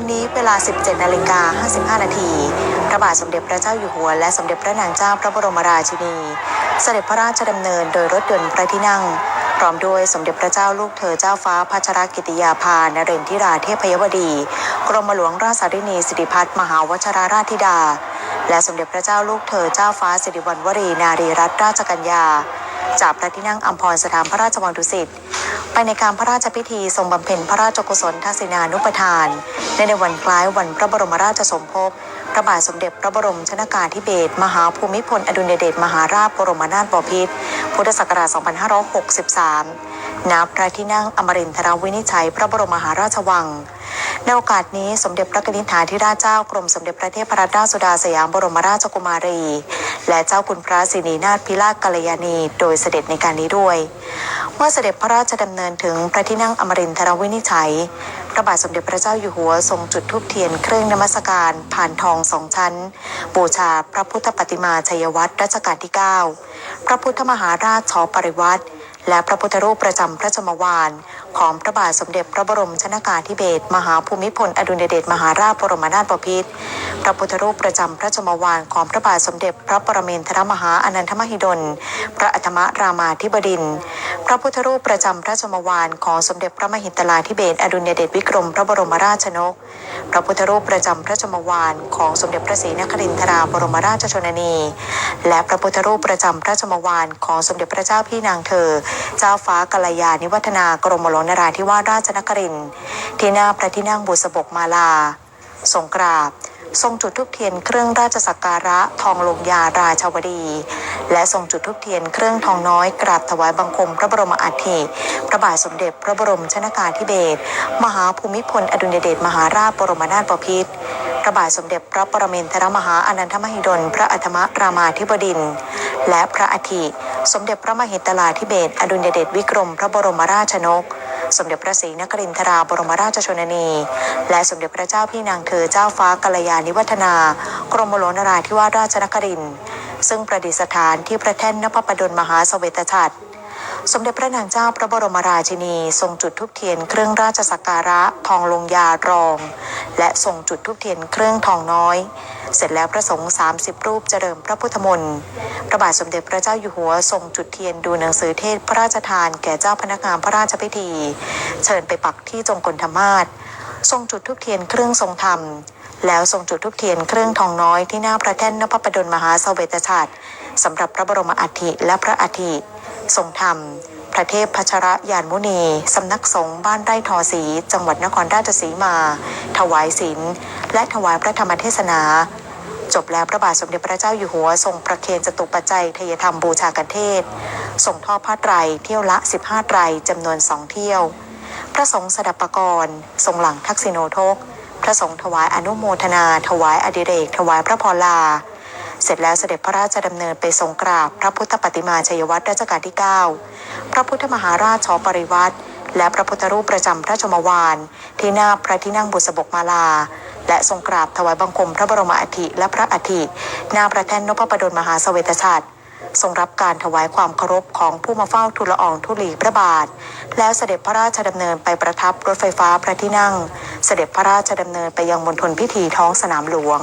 วันนี้เวลา 17 นาฬิกา 55 นาที พระบาทสมเด็จพระเจ้าอยู่หัว และสมเด็จพระนางเจ้าพระบรมราชินี เสด็จพระราชดำเนินโดยรถยนต์พระที่นั่ง พร้อมด้วยสมเด็จพระเจ้าลูกเธอเจ้าฟ้าพัชรกิติยาภานเรนทิราเทพยวดี กรมหลวงราชสารินีสิริพัฒน์มหาวชราราชธิดา และสมเด็จพระเจ้าลูกเธอเจ้าฟ้าสิริวัณวรีนารีรัตนราชกัญญา จากพระที่นั่งอัมพรสถานพระราชวังดุสิต ไปในการพระราชพิธีทรงบำเพ็ญพระราชกุศลทักษิณานุปทานในในวันคล้ายวันพระบรมราชสมภพพระบาทสมเด็จพระบรมชนากาธิเบศรมหาภูมิพลอดุลยเดชมหาราชบรมนาถบพิตรพุทธศักราช 2563 ณพระที่นั่งอมรินทรวินิจฉัย พระบรมมหาราชวัง ในโอกาสนี้สมเด็จพระนิธิฐาธิราชเจ้ากรมสมเด็จพระเทพรัตนราชสุดาสยามบรมราชกุมารี และเจ้าคุณพระสินีนาถพิราชกัลยาณี โดยเสด็จในการนี้ด้วย เมื่อเสด็จพระราชดำเนินถึงพระที่นั่งอมรินทรวินิจฉัยพระบาทสมเด็จพระเจ้าอยู่หัวทรงจุดธูปเทียนเครื่องนมัสการผ่านทองสองชั้น บูชาพระพุทธปฏิมาชัยวัตรรัชกาลที่ 9 พระพุทธมหาราชชอปริวัติ และพระพุทธรูปประจำพระจมวาน ของพระบาทสมเด็จพระบรมชนากาธิเบศรมหาภูมิพลอดุลยเดชมหาราชบรมนาถบพิตรพระพุทธรูปประจำพระชมวานของพระบาทสมเด็จพระปรเมนทรมหาอนันทมหิดล พระอัตมรามาธิบดิน พระพุทธรูปประจำพระชมวานของสมเด็จพระมหิตลาธิเบศรอดุลยเดชวิกรมพระบรมราชนก พระพุทธรูปประจำพระชมวานของสมเด็จพระศรีนครินทราบรมราชชนนี และพระพุทธรูปประจำพระชมวานของสมเด็จพระเจ้าพี่นางเธอ เจ้าฟ้ากัลยาณิวัฒนากรมหลวงนราธิวาสราชนครินที่หน้าพระที่นั่งบุษบกมาลา ทรงกราบ ทรงจุดธูปเทียนเครื่องราชสักการะทองลงยาราชาวดี และทรงจุดธูปเทียนเครื่องทองน้อยกราบถวายบังคมพระบรมอัฐิพระบาทสมเด็จพระบรมชนากาธิเบศรมหาภูมิพลอดุลยเดชมหาราชบรมนาถบพิตรพระบาทสมเด็จพระปรเมนทรมหาอนันทมหิดล พระอัฐมรามาธิบดินทรและพระอัฐิสมเด็จพระมหิตลาธิเบศรอดุลยเดชวิกรม พระบรมราชนก สมเด็จพระศรีนครินทราบรมราชชนนี และสมเด็จพระเจ้าพี่นางเธอเจ้าฟ้ากัลยาณิวัฒนา กรมหลวงนราธิวาสราชนครินทร์ซึ่งประดิษฐานที่พระแท่นนพประดลมหาสเสวตฉัตร สมเด็จพระนางเจ้าพระบรมราชินี ทรงจุดธูปเทียนเครื่องราชสักการะทองลงยารอง และทรงจุดธูปเทียนเครื่องทองน้อย เสร็จแล้วพระสงฆ์30 รูปเจริญพระพุทธมนต์พระบาทสมเด็จพระเจ้าอยู่หัวทรงจุดเทียนดูหนังสือเทศพระราชทานแก่เจ้าพนักงานพระราชพิธี เชิญไปปักที่จงกลธรรมาสทรงจุดธูปเทียนเครื่องทรงธรรม แล้วทรงจุดธูปเทียนเครื่องทองน้อยที่หน้าพระแท่นนพประดลมหาสเสวตฉัตรสำหรับพระบรมอัฐิและพระอัฐิ ทรงธรรม พระเทพพัชรยานมุนี สำนักสงฆ์บ้านไร่ทอสี จังหวัดนครราชสีมา ถวายศีลและถวายพระธรรมเทศนา จบแล้วพระบาทสมเด็จพระเจ้าอยู่หัวทรงประเคนจตุปัจจัยทยธรรมบูชากเทศ ส่งทอดผ้าไตรเที่ยวละ 15 ไตรจำนวนสองเที่ยว พระสงฆ์สดับปกรณ์ทรงหลังทักษิโนทก พระสงฆ์ถวายอนุโมทนา ถวายอดิเรก ถวายพระพรลา เสร็จแล้วเสด็จพระราชดำเนินไปทรงกราบพระพุทธปฏิมาชัยวัตรรัชกาลที่ 9 พระพุทธมหาราชชอปริวัติและพระพุทธรูปประจำพระชมวานที่หน้าพระที่นั่งบุษบกมาลา และทรงกราบถวายบังคมพระบรมอัฐิและพระอัฐิหน้าพระแท่นนพประดลมหาเสวตฉัตรทรงรับการถวายความเคารพของผู้มาเฝ้าทูลละอองธุลีพระบาท แล้วเสด็จพระราชดำเนินไปประทับรถไฟฟ้าพระที่นั่ง เสด็จพระราชดำเนินไปยังมณฑลพิธีท้องสนามหลวง